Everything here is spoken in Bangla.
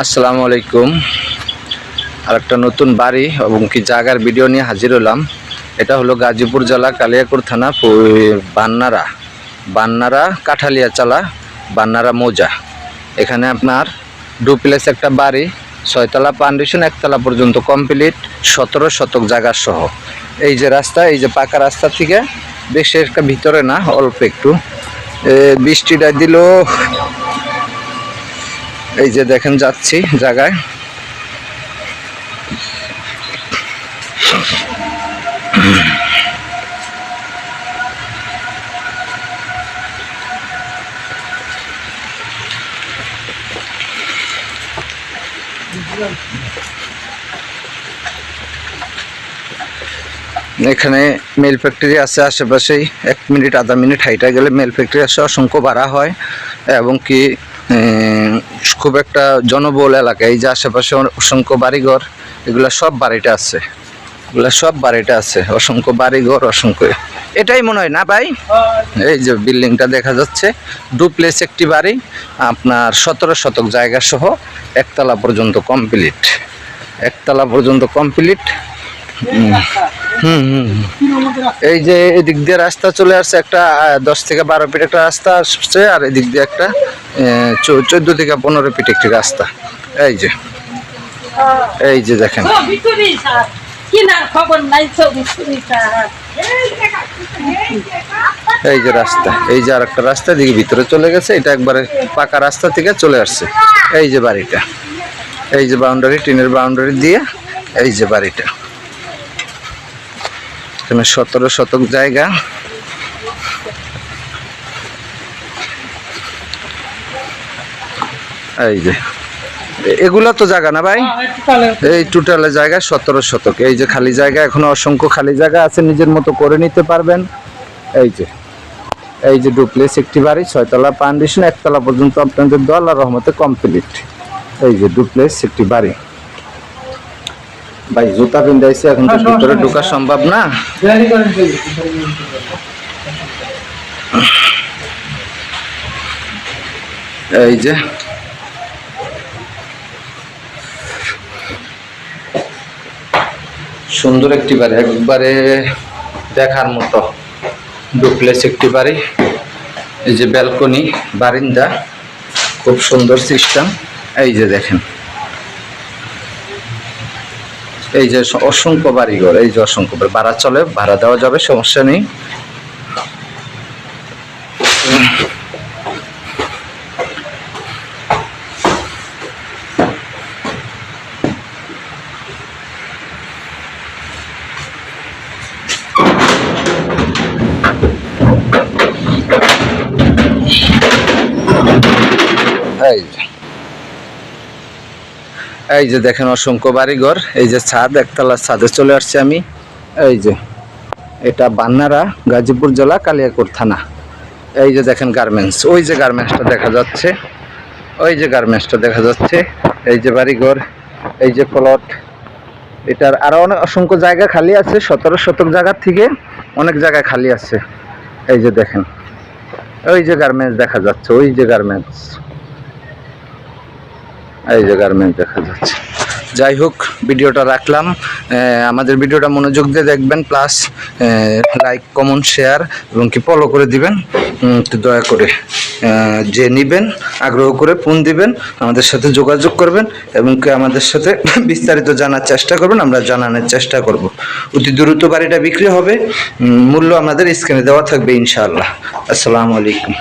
আসসালামু আলাইকুম। আর একটা নতুন বাড়ি এবং কি জায়গার ভিডিও নিয়ে হাজির হলাম। এটা হলো গাজীপুর জেলা কালিয়াকুর থানা বান্নারা। বান্নারা কাঠালিয়া চালা, বান্নারা মৌজা। এখানে আপনার ডুপ্লেস একটা বাড়ি, ছয়তলা পান্ডিশন একতলা পর্যন্ত কমপ্লিট সতেরো শতক জায়গা সহ। এই যে রাস্তা, এই যে পাকা রাস্তা থেকে বেশি একটা ভিতরে না, অল্প একটু। বৃষ্টিটা দিল এই যে দেখেন যাচ্ছি জায়গায়। এখানে মেল ফ্যাক্টরি আছে আশেপাশেই, এক মিনিট, আধা মিনিট হাইটা গেলে মেল ফ্যাক্টরি আসে অসংখ্য ভাড়া হয়। এবং কি খুব একটা জনবহুল এলাকা। এই যে আশেপাশে অসংখ্য বাড়িঘর, এগুলো সব বাড়িটা আছে। এগুলা সব বাড়িটা আছে। অসংখ্য বাড়িঘর, অসংখ্য এটাই মনে হয় না ভাই? এই যে বিল্ডিংটা দেখা যাচ্ছে ডুপ্লেস একটি বাড়ি, আপনার সতেরো শতক জায়গা সহ একতলা পর্যন্ত কমপ্লিট। একতলা পর্যন্ত কমপ্লিট। হুম হুম। এই যে এদিক দিয়ে রাস্তা চলে আসছে একটা দশ থেকে বারো ফিট একটা রাস্তা আসছে আর এদিক দিয়ে একটা চোদ্দ থেকে পনেরো ফিট একটি রাস্তা। এই যে এই যে দেখেন। এই যে রাস্তা এই যে আর একটা রাস্তা এদিকে ভিতরে চলে গেছে এটা একবারে পাকা রাস্তা থেকে চলে আসছে। এই যে বাড়িটা এই যে বাউন্ডারি টিনের বাউন্ডারি দিয়ে এই যে বাড়িটা। এখানে সতেরো শতক জায়গা। এই যে, এগুলা তো জায়গা না ভাই? এই টোটালে জায়গা সতেরো শতক। এই যে খালি জায়গা, এখনও অসংখ্য খালি জায়গা আছে, নিজের মতো করে নিতে পারবেন। এই যে এই যে ডুপ্লেস একটি বাড়ি, ছয়তলা পান্ডিশন একতলা পর্যন্ত আপনাদের দল আর রহমতে কমপ্লিট এই যে ডুপ্লেস একটি বাড়ি। ভাই জুতা পিন্ধাইছে এখন তো ভিতরে ঢোকা সম্ভব না। এই যে। সুন্দর একটি বাড়ি একবারে দেখার মতো ডুপ্লেস একটি বাড়ি। এই যে ব্যালকনি বারিন্দা খুব সুন্দর সিস্টেম এই যে দেখেন। এই যে অসংখ্য বাড়িঘর, এই যে অসংখ্য। ভাড়া চলে, ভাড়া দেওয়া যাবে, সমস্যা নেই যে এই যে দেখেন অসংখ্য বাড়িঘর, এই যে ছাদ, একতলার ছাদে চলে আসছে আমি। এই যে এটা বান্নারা, গাজীপুর জেলা কালিয়াকুর থানা। এই যে দেখেন গার্মেন্টস ওই যে গার্মেন্টসটা দেখা যাচ্ছে, ওই যে গার্মেন্টসটা দেখা যাচ্ছে, এই যে বাড়িঘর, এই যে প্লট এটার আরও অনেক অসংখ্য জায়গা খালি আছে, সতেরো শতক জায়গার থেকে অনেক জায়গা খালি আছে। এই যে দেখেন, ওই যে গার্মেন্টস দেখা যাচ্ছে, ওই যে গার্মেন্টস এই যে গার্মেন্টস দেখা যাচ্ছে। যাই হোক, ভিডিওটা রাখলাম। আমাদের ভিডিওটা মনোযোগ দিয়ে দেখবেন প্লাস লাইক কমেন্ট শেয়ার এবং কি ফলো করে দিবেন। তো দয়া করে যে নিবেন, আগ্রহ করে ফোন দিবেন, আমাদের সাথে যোগাযোগ করবেন, এবং কি আমাদের সাথে বিস্তারিত জানার চেষ্টা করবেন, আমরা জানানোর চেষ্টা করব। অতি দ্রুত বাড়িটা বিক্রি হবে মূল্য আমাদের স্ক্রিনে দেওয়া থাকবে, ইনশাআল্লাহ। আসসালামু আলাইকুম।